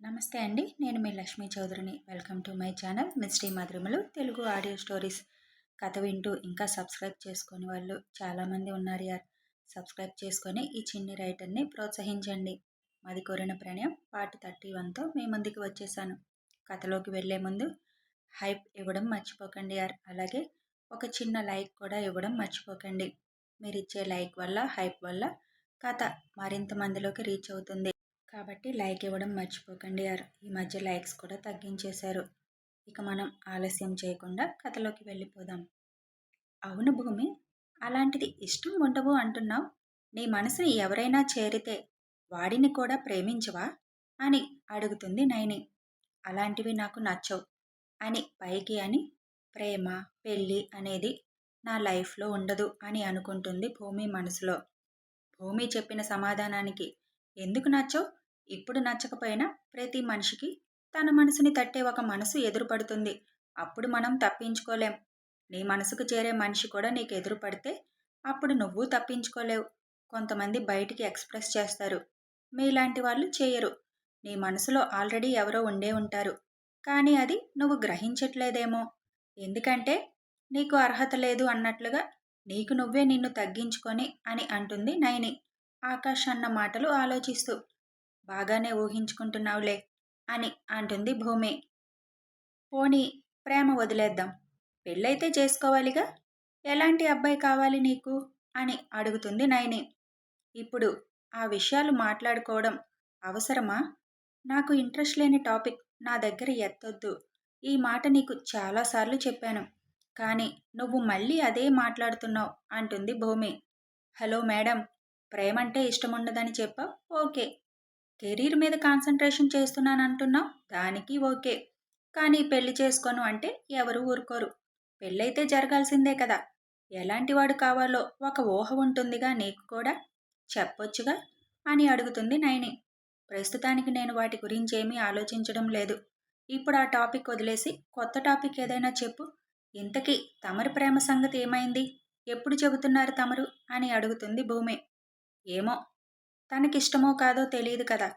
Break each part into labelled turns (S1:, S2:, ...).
S1: నమస్తే అండి నేను మీ Lakshmi చౌదరిని. Welcome to my channel misty మధురములు. Telugu audio stories. కథ వింటూ ఇంకా సబ్స్క్రైబ్ చేసుకుని వాళ్ళు చాలామంది ఉన్నారు యార్. సబ్స్క్రైబ్ చేసుకొని ఈ చిన్ని రైటర్ని ప్రోత్సహించండి. మాది కోరిన ప్రణయం పార్ట్ థర్టీ వన్తో మీ ముందుకు వచ్చేసాను. కథలోకి వెళ్ళే ముందు హైప్ ఇవ్వడం మర్చిపోకండి యార్. అలాగే ఒక చిన్న లైక్ కూడా ఇవ్వడం మర్చిపోకండి. మీరు ఇచ్చే లైక్ వల్ల హైప్ వల్ల కథ మరింత మందిలోకి రీచ్ అవుతుంది. కాబట్టి లైక్ ఇవ్వడం మర్చిపోకండి యార్ ఈ మధ్య లైక్స్ కూడా తగ్గించేశారు. ఇక మనం ఆలస్యం చేయకుండా కథలోకి వెళ్ళిపోదాం. అవును భూమి అలాంటిది ఇష్టం ఉండవు అంటున్నావు? నీ మనసుని ఎవరైనా చేరితే వాడిని కూడా ప్రేమించవా? అని అడుగుతుంది నైని. అలాంటివి నాకు నచ్చవు. అని పైకి అని ప్రేమ పెళ్ళి అనేది నా లైఫ్లో ఉండదు అని అనుకుంటుంది భూమి మనసులో. భూమి చెప్పిన సమాధానానికి ఎందుకు నచ్చవు? ఇప్పుడు నచ్చకపోయినా ప్రతి మనిషికి తన మనసుని తట్టే ఒక మనసు ఎదురుపడుతుంది. అప్పుడు మనం తప్పించుకోలేం. నీ మనసుకు చేరే మనిషి కూడా నీకు ఎదురుపడితే అప్పుడు నువ్వు తప్పించుకోలేవు. కొంతమంది బయటికి ఎక్స్ప్రెస్ చేస్తారు. మీలాంటి వాళ్ళు చేయరు. నీ మనసులో ఆల్రెడీ ఎవరో ఉండే ఉంటారు. కానీ అది నువ్వు గ్రహించట్లేదేమో. ఎందుకంటే నీకు అర్హత లేదు అన్నట్లుగా నీకు నువ్వే నిన్ను తగ్గించుకొని అని అంటుంది నయని ఆకాష్ అన్న మాటలు ఆలోచిస్తూ బాగానే ఊహించుకుంటున్నావులే అని అంటుంది భూమి. పోనీ ప్రేమ వదిలేద్దాం. పెళ్ళైతే చేసుకోవాలిగా? ఎలాంటి అబ్బాయి కావాలి నీకు? అని అడుగుతుంది నయని. ఇప్పుడు ఆ విషయాలు మాట్లాడుకోవడం అవసరమా? నాకు ఇంట్రెస్ట్ లేని టాపిక్ నా దగ్గర ఎత్తొద్దు. ఈ మాట నీకు చాలాసార్లు చెప్పాను. కానీ నువ్వు మళ్ళీ అదే మాట్లాడుతున్నావు అంటుంది భూమి. హలో మేడం ప్రేమంటే ఇష్టముండదని చెప్పావు? ఓకే. కెరీర్ మీద కాన్సన్ట్రేషన్ చేస్తున్నాను అంటున్నావు దానికి ఓకే. కానీ పెళ్ళి చేసుకోను అంటే ఎవరు ఊరుకోరు. పెళ్ళైతే జరగాల్సిందే కదా. ఎలాంటి వాడు కావాలో ఒక ఊహ ఉంటుందిగా నీకు కూడా? చెప్పొచ్చుగా? అని అడుగుతుంది నైని. ప్రస్తుతానికి నేను వాటి గురించి ఏమీ ఆలోచించడం లేదు. ఇప్పుడు ఆ టాపిక్ వదిలేసి కొత్త టాపిక్ ఏదైనా చెప్పు. ఇంతకీ తమరి ప్రేమ సంగతి ఏమైంది? ఎప్పుడు చెబుతున్నారు తమరు? అని అడుగుతుంది భూమి. ఏమో తనకిష్టమో కాదో తెలియదు కదా.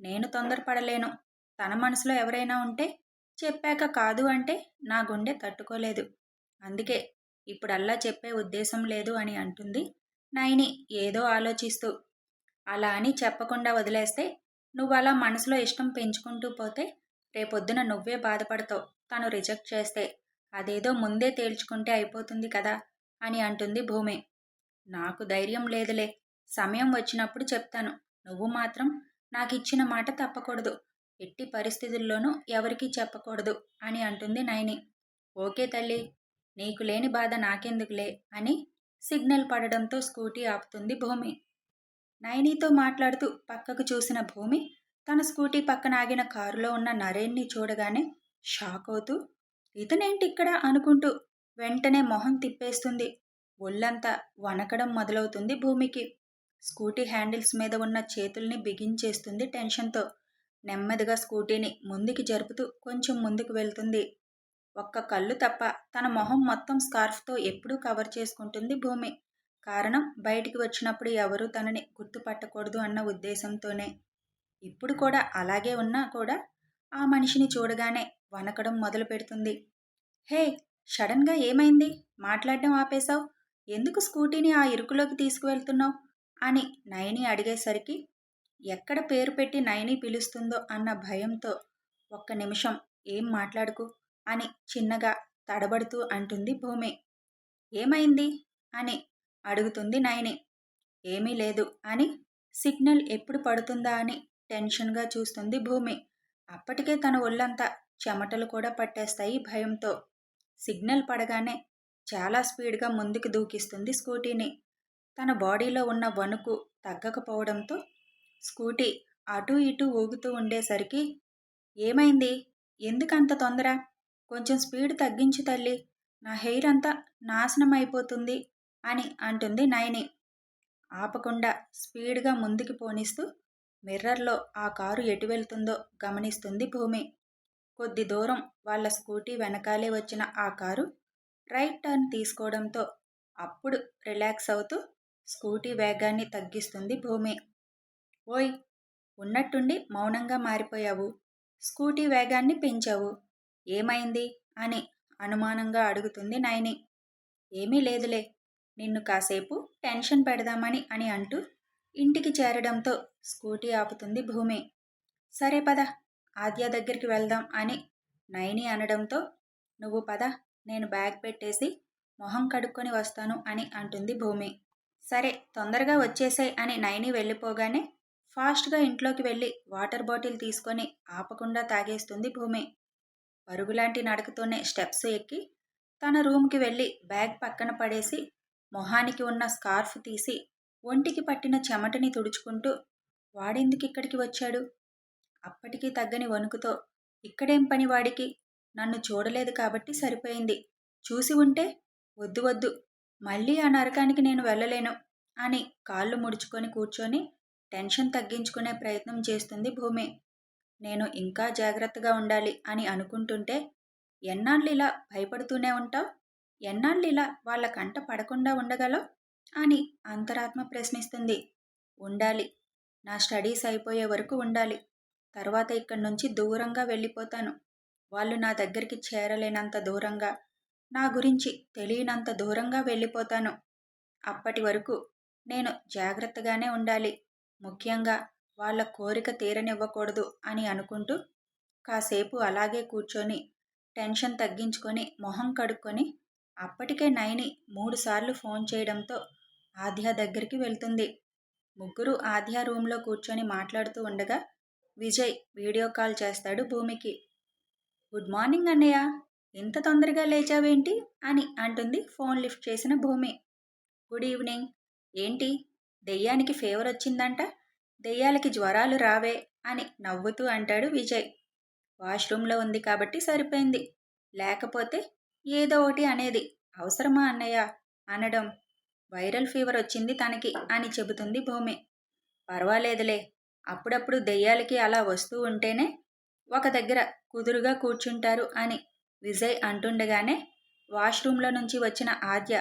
S1: నేను తొందరపడలేను. తన మనసులో ఎవరైనా ఉంటే చెప్పాక కాదు అంటే నా గుండె తట్టుకోలేదు. అందుకే ఇప్పుడల్లా చెప్పే ఉద్దేశం లేదు అని అంటుంది నైని ఏదో ఆలోచిస్తూ. అలా అని చెప్పకుండా వదిలేస్తే నువ్వు అలా మనసులో ఇష్టం పెంచుకుంటూ పోతే రేపొద్దున నువ్వే బాధపడతావు. తను రిజెక్ట్ చేస్తే అదేదో ముందే తేల్చుకుంటే అయిపోతుంది కదా అని అంటుంది భూమి. నాకు ధైర్యం లేదులే. సమయం వచ్చినప్పుడు చెప్తాను. నువ్వు మాత్రం నాకు ఇచ్చిన మాట తప్పకూడదు. ఎట్టి పరిస్థితుల్లోనూ ఎవరికీ చెప్పకూడదు అని అంటుంది నయని ఓకే తల్లి నీకు లేని బాధ నాకెందుకులే అని సిగ్నల్ పడడంతో స్కూటీ ఆపుతుంది భూమి. నయనీతో మాట్లాడుతూ పక్కకు చూసిన భూమి తన స్కూటీ పక్కన ఆగిన కారులో ఉన్న నరేన్ని చూడగానే షాక్ అవుతూ ఇతనేంటి ఇక్కడ అనుకుంటూ వెంటనే మొహం తిప్పేస్తుంది. ఒళ్ళంతా వనకడం మొదలవుతుంది భూమికి. స్కూటీ హ్యాండిల్స్ మీద ఉన్న చేతుల్ని బిగించేస్తుంది టెన్షన్తో. నెమ్మదిగా స్కూటీని ముందుకి జరుపుతూ కొంచెం ముందుకు వెళ్తుంది. ఒక్క కళ్ళు తప్ప తన మొహం మొత్తం స్కార్ఫ్తో ఎప్పుడూ కవర్ చేసుకుంటుంది భూమి. కారణం బయటికి వచ్చినప్పుడు ఎవరూ తనని గుర్తుపట్టకూడదు అన్న ఉద్దేశంతోనే. ఇప్పుడు కూడా అలాగే ఉన్నా కూడా ఆ మనిషిని చూడగానే వనకడం మొదలు పెడుతుంది. హే సడన్గా ఏమైంది? మాట్లాడడం ఆపేశావు? ఎందుకు స్కూటీని ఆ ఇరుకులోకి తీసుకువెళ్తున్నావు? అని నయని అడిగేసరికి ఎక్కడ పేరు పెట్టి నయని పిలుస్తుందో అన్న భయంతో ఒక్క నిమిషం ఏం మాట్లాడుకు? అని చిన్నగా తడబడుతూ అంటుంది భూమి. ఏమైంది? అని అడుగుతుంది నయని. ఏమీ లేదు అని సిగ్నల్ ఎప్పుడు పడుతుందా అని టెన్షన్గా చూస్తుంది భూమి. అప్పటికే తన ఒళ్ళంతా చెమటలు కూడా పట్టేస్తాయి భయంతో. సిగ్నల్ పడగానే చాలా స్పీడ్గా ముందుకు దూకిస్తుంది స్కూటీని. తన బాడీలో ఉన్న వణుకు తగ్గకపోవడంతో స్కూటీ అటు ఇటు ఊగుతూ ఉండేసరికి ఏమైంది? ఎందుకంత తొందర? కొంచెం స్పీడ్ తగ్గించు తల్లి. నా హెయిర్ అంతా నాశనం అయిపోతుంది అని అంటుంది నయని. ఆపకుండా స్పీడ్గా ముందుకు పోనిస్తూ మిర్రర్లో ఆ కారు ఎటు వెళ్తుందో గమనిస్తుంది భూమి. కొద్ది దూరం వాళ్ళ స్కూటీ వెనకాలే వచ్చిన ఆ కారు రైట్ టర్న్ తీసుకోవడంతో అప్పుడు రిలాక్స్ అవుతూ స్కూటీ వేగాన్ని తగ్గిస్తుంది భూమి. ఓయ్ ఉన్నట్టుండి మౌనంగా మారిపోయావు. స్కూటీ వేగాన్ని పెంచావు. ఏమైంది? అని అనుమానంగా అడుగుతుంది నయని ఏమీ లేదులే నిన్ను కాసేపు టెన్షన్ పెడదామని అని అంటూ ఇంటికి చేరడంతో స్కూటీ ఆపుతుంది భూమి. సరే పద ఆద్య దగ్గరికి వెళ్దాం అని నయని అనడంతో నువ్వు పద నేను బ్యాగ్ పెట్టేసి మొహం కడుక్కొని వస్తాను అని అంటుంది భూమి. సరే తొందరగా వచ్చేసాయి అని నైని వెళ్ళిపోగానే ఫాస్ట్గా ఇంట్లోకి వెళ్ళి వాటర్ బాటిల్ తీసుకొని ఆపకుండా తాగేస్తుంది భూమి. పరుగులాంటి నడకతోనే స్టెప్స్ ఎక్కి తన రూమ్కి వెళ్ళి బ్యాగ్ పక్కన పడేసి మొహానికి ఉన్న స్కార్ఫ్ తీసి ఒంటికి పట్టిన చెమటని తుడుచుకుంటూ వాడెందుకు ఇక్కడికి వచ్చాడు? అప్పటికీ తగ్గని వణుకుతో ఇక్కడేం పని వాడికి? నన్ను చూడలేదు కాబట్టి సరిపోయింది. చూసి ఉంటే వద్దు వద్దు మళ్ళీ ఆ నరకానికి నేను వెళ్ళలేను అని కాళ్ళు ముడుచుకొని కూర్చొని టెన్షన్ తగ్గించుకునే ప్రయత్నం చేస్తుంది భూమి. నేను ఇంకా జాగ్రత్తగా ఉండాలి అని అనుకుంటుంటే ఎన్నాళ్ళు ఇలా భయపడుతూనే ఉంటావు? ఎన్నాళ్ళు ఇలా వాళ్ళ కంట పడకుండా ఉండగలవు? అని అంతరాత్మ ప్రశ్నిస్తుంది. ఉండాలి. నా స్టడీస్ అయిపోయే వరకు ఉండాలి. తర్వాత ఇక్కడి నుంచి దూరంగా వెళ్ళిపోతాను. వాళ్ళు నా దగ్గరికి చేరలేనంత దూరంగా నా గురించి తెలియనంత దూరంగా వెళ్ళిపోతాను. అప్పటి వరకు నేను జాగ్రత్తగానే ఉండాలి. ముఖ్యంగా వాళ్ళ కోరిక తీరనివ్వకూడదు అని అనుకుంటూ కాసేపు అలాగే కూర్చొని టెన్షన్ తగ్గించుకొని మొహం కడుక్కొని అప్పటికే నైని మూడుసార్లు ఫోన్ చేయడంతో ఆద్య దగ్గరికి వెళ్తుంది. ముగ్గురు ఆద్య రూమ్లో కూర్చొని మాట్లాడుతూ ఉండగా విజయ్ వీడియో కాల్ చేస్తాడు భూమికి. గుడ్ మార్నింగ్ అన్నయ్య! ఇంత తొందరగా లేచావేంటి? అని అంటుంది ఫోన్ లిఫ్ట్ చేసిన భూమి. Good evening. ఏంటి? దెయ్యానికి ఫేవర్ వచ్చిందంట? దెయ్యాలకి జ్వరాలు రావే? అని నవ్వుతూ అంటాడు విజయ్. వాష్రూమ్లో ఉంది కాబట్టి సరిపోయింది. లేకపోతే ఏదో ఒకటి అనేది అవసరమా అన్నయ్య? అనడం. వైరల్ ఫీవర్ వచ్చింది తనకి అని చెబుతుంది భూమి. పర్వాలేదులే. అప్పుడప్పుడు దెయ్యాలకి అలా వస్తూ ఉంటేనే ఒక దగ్గర కుదురుగా కూర్చుంటారు అని విజయ్ అంటుండగానే వాష్రూమ్లో నుంచి వచ్చిన ఆద్య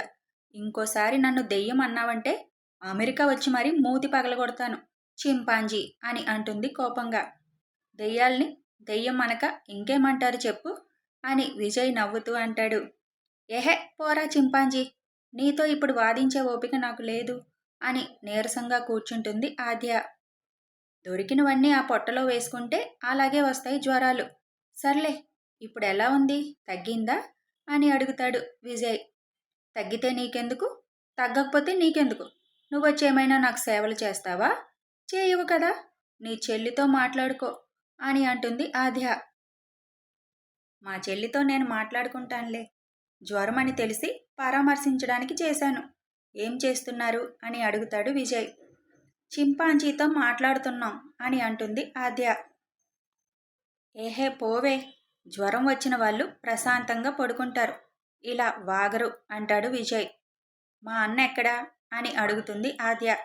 S1: ఇంకోసారి నన్ను దెయ్యం అన్నావంటే అమెరికా వచ్చి మరీ మూతి పగలగొడతాను చింపాంజీ అని అంటుంది కోపంగా. దెయ్యాల్ని దెయ్యం అనక ఇంకేమంటారు చెప్పు అని విజయ్ నవ్వుతూ అంటాడు. ఎహే పోరా చింపాంజీ నీతో ఇప్పుడు వాదించే ఓపిక నాకు లేదు అని నీరసంగా కూర్చుంటుంది ఆద్య. దొరికినవన్నీ ఆ పొట్టలో వేసుకుంటే అలాగే వస్తాయి జ్వరాలు. సర్లే ఇప్పుడు ఎలా ఉంది? తగ్గిందా? అని అడుగుతాడు విజయ్. తగ్గితే నీకెందుకు? తగ్గకపోతే నీకెందుకు? నువ్వు వచ్చేమైనా నాకు సేవలు చేస్తావా? చేయవు కదా. నీ చెల్లితో మాట్లాడుకో అని అంటుంది ఆధ్య మా చెల్లితో నేను మాట్లాడుకుంటానులే. జ్వరం అని తెలిసి పరామర్శించడానికి చేశాను. ఏం చేస్తున్నారు? అని అడుగుతాడు విజయ్. చింపాంజీతో మాట్లాడుతున్నాం అని అంటుంది ఆద్య. ఏహే పోవే. జ్వరం వచ్చిన వాళ్ళు ప్రశాంతంగా పడుకుంటారు. ఇలా వాగరు అంటాడు విజయ్. మా అన్న ఎక్కడా? అని అడుగుతుంది ఆద్య.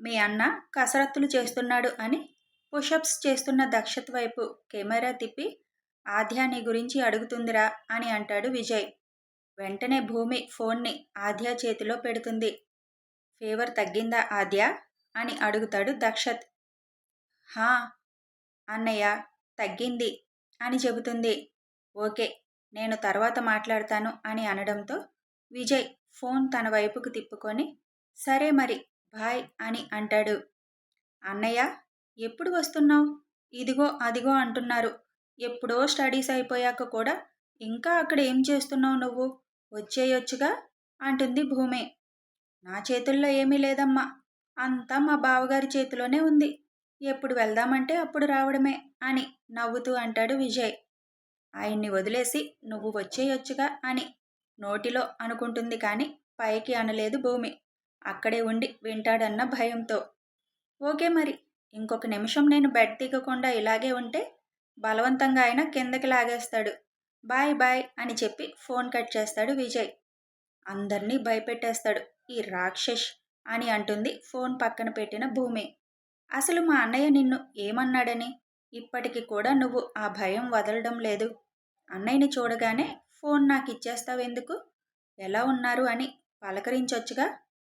S1: మీ అన్న కసరత్తులు చేస్తున్నాడు అని పుషప్స్ చేస్తున్న దక్షత్ వైపు కెమెరా తిప్పి ఆద్య నీ గురించి అడుగుతుందిరా అని అంటాడు విజయ్. వెంటనే భూమి ఫోన్ని ఆద్య చేతిలో పెడుతుంది. ఫీవర్ తగ్గిందా ఆద్య? అని అడుగుతాడు దక్షత్. హా అన్నయ్య తగ్గింది అని చెబుతుంది. ఓకే నేను తర్వాత మాట్లాడతాను అని అనడంతో విజయ్ ఫోన్ తన వైపుకు తిప్పుకొని సరే మరి బాయ్ అని అంటాడు. అన్నయ్య ఎప్పుడు వస్తున్నావు? ఇదిగో అదిగో అంటున్నారు. ఎప్పుడో స్టడీస్ అయిపోయాక కూడా ఇంకా అక్కడ ఏం చేస్తున్నావు నువ్వు? వచ్చేయొచ్చుగా? అంటుంది భూమి. నా చేతుల్లో ఏమీ లేదమ్మా. అంతా మా బావగారి చేతిలోనే ఉంది. ఎప్పుడు వెళ్దామంటే అప్పుడు రావడమే అని నవ్వుతూ అంటాడు విజయ్. ఆయన్ని వదిలేసి నువ్వు వచ్చేయొచ్చుగా అని నోటిలో అనుకుంటుంది కానీ పైకి అనలేదు భూమి. అక్కడే ఉండి వింటాడన్న భయంతో. ఓకే మరి ఇంకొక నిమిషం నేను బెడ్ దిగకుండా ఇలాగే ఉంటే బలవంతంగా ఆయన కిందకి లాగేస్తాడు. బాయ్ బాయ్ అని చెప్పి ఫోన్ కట్ చేస్తాడు విజయ్. అందరినీ భయపెట్టేస్తాడు ఈ రాక్షస్ అని అంటుంది ఫోన్ పక్కన పెట్టిన భూమి. అసలు మా అన్నయ్య నిన్ను ఏమన్నాడని? ఇప్పటికి కూడా నువ్వు ఆ భయం వదలడం లేదు. అన్నయ్యని చూడగానే ఫోన్ నాకు ఇచ్చేస్తావెందుకు ఎలా ఉన్నారు అని పలకరించొచ్చుగా?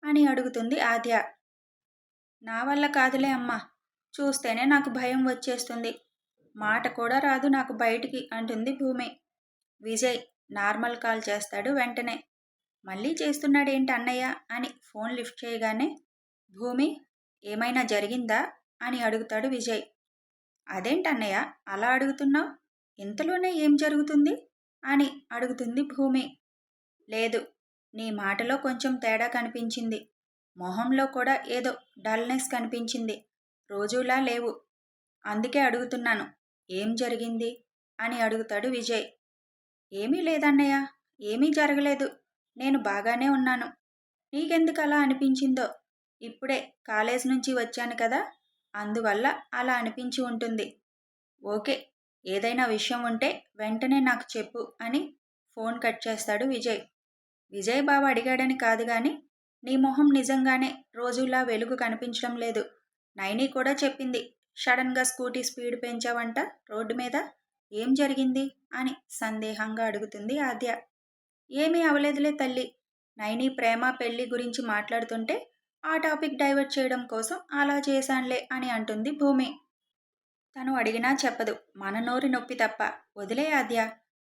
S1: అని అడుగుతుంది ఆద్య. నా వల్ల కాదులే అమ్మా. చూస్తేనే నాకు భయం వచ్చేస్తుంది. మాట కూడా రాదు నాకు బయటికి అంటుంది భూమి. విజయ్ నార్మల్ కాల్ చేస్తాడు వెంటనే. మళ్ళీ చేస్తున్నాడేంటి అన్నయ్య? అని ఫోన్ లిఫ్ట్ చేయగానే భూమి ఏమైనా జరిగిందా? అని అడుగుతాడు విజయ్. అదేంటన్నయ్య అలా అడుగుతున్నావు? ఇంతలోనే ఏం జరుగుతుంది? అని అడుగుతుంది భూమి. లేదు నీ మాటలో కొంచెం తేడా కనిపించింది. మొహంలో కూడా ఏదో డల్నెస్ కనిపించింది. రోజులా లేవు. అందుకే అడుగుతున్నాను ఏం జరిగింది? అని అడుగుతాడు విజయ్. ఏమీ లేదన్నయ్య ఏమీ జరగలేదు. నేను బాగానే ఉన్నాను. నీకెందుకు అలా అనిపించిందో? ఇప్పుడే కాలేజ్ నుంచి వచ్చాను కదా! అందువల్ల అలా అనిపించి ఉంటుంది. ఓకే ఏదైనా విషయం ఉంటే వెంటనే నాకు చెప్పు అని ఫోన్ కట్ చేస్తాడు విజయ్. విజయ్ బాబు అడిగాడని కాదు కానీ నీ మొహం నిజంగానే రోజులా వెలుగు కనిపించడం లేదు. నైని కూడా చెప్పింది సడన్గా స్కూటీ స్పీడ్ పెంచావంట రోడ్డు మీద? ఏం జరిగింది? అని సందేహంగా అడుగుతుంది ఆద్య. ఏమీ అవలేదులే తల్లి. నైని ప్రేమ పెళ్ళి గురించి మాట్లాడుతుంటే ఆ టాపిక్ డైవర్ట్ చేయడం కోసం అలా చేశానులే అని అంటుంది భూమి. తను అడిగినా చెప్పదు. మన నోరి నొప్పి తప్ప. వదిలే ఆద్య.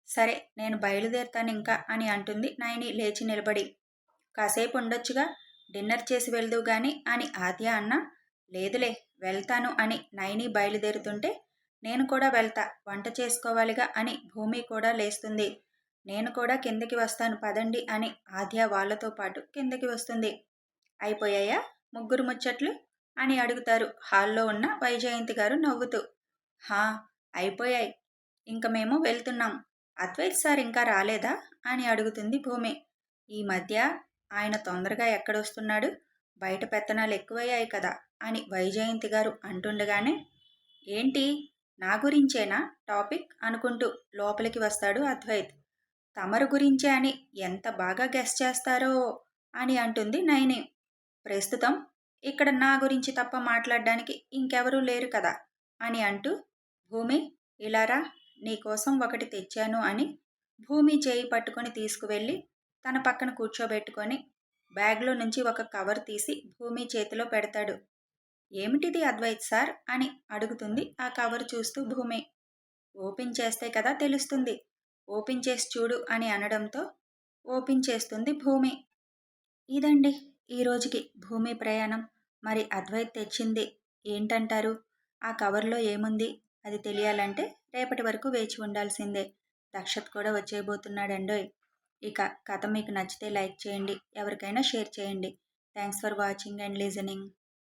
S1: సరే నేను బయలుదేరుతాను ఇంకా అని అంటుంది నయని లేచి నిలబడి. కాసేపు ఉండొచ్చుగా. డిన్నర్ చేసి వెళ్దు గాని అని ఆద్య అన్న. లేదులే వెళ్తాను అని నయని బయలుదేరుతుంటే నేను కూడా వెళ్తా వంట చేసుకోవాలిగా అని భూమి కూడా లేస్తుంది. నేను కూడా కిందకి వస్తాను పదండి అని ఆద్య వాళ్ళతో పాటు కిందకి వస్తుంది. అయిపోయాయా? ముగ్గురు ముచ్చట్లు? అని అడుగుతారు. హాల్లో ఉన్న వైజయంతి గారు నవ్వుతూ హా అయిపోయాయి. ఇంక మేము వెళ్తున్నాం. అద్వైత్ సార్ ఇంకా రాలేదా? అని అడుగుతుంది భూమి. ఈ మధ్య ఆయన తొందరగా ఎక్కడొస్తున్నాడు? బయట పెత్తనాలు ఎక్కువయ్యాయి కదా? అని వైజయంతి గారు అంటుండగానే ఏంటి? నా గురించేనా టాపిక్? అనుకుంటూ లోపలికి వస్తాడు అద్వైత్. తమరు గురించే అని ఎంత బాగా గెస్ చేస్తారో అని అంటుంది నైని ప్రస్తుతం ఇక్కడ నా గురించి తప్ప మాట్లాడడానికి ఇంకెవరూ లేరు కదా అని అంటూ భూమి ఇలారా నీకోసం ఒకటి తెచ్చాను అని భూమి చేయి పట్టుకొని తీసుకువెళ్ళి తన పక్కన కూర్చోబెట్టుకొని బ్యాగ్లో నుంచి ఒక కవర్ తీసి భూమి చేతిలో పెడతాడు. ఏమిటిది అద్వైత్ సార్? అని అడుగుతుంది ఆ కవర్ చూస్తూ భూమి. ఓపెన్ చేస్తే కదా తెలుస్తుంది. ఓపెన్ చేసి చూడు అని అనడంతో ఓపెన్ చేస్తుంది భూమి. ఇదండి ఈ రోజుకి భూమి ప్రయాణం మరి అద్వైత్ తెచ్చింది ఏంటంటారు? ఆ కవర్లో ఏముంది? అది తెలియాలంటే రేపటి వరకు వేచి ఉండాల్సిందే. దక్షత్ కూడా వచ్చేయబోతున్నాడండోయ్. ఇక కథ మీకు నచ్చితే లైక్ చేయండి ఎవరికైనా షేర్ చేయండి. Thanks for watching and listening.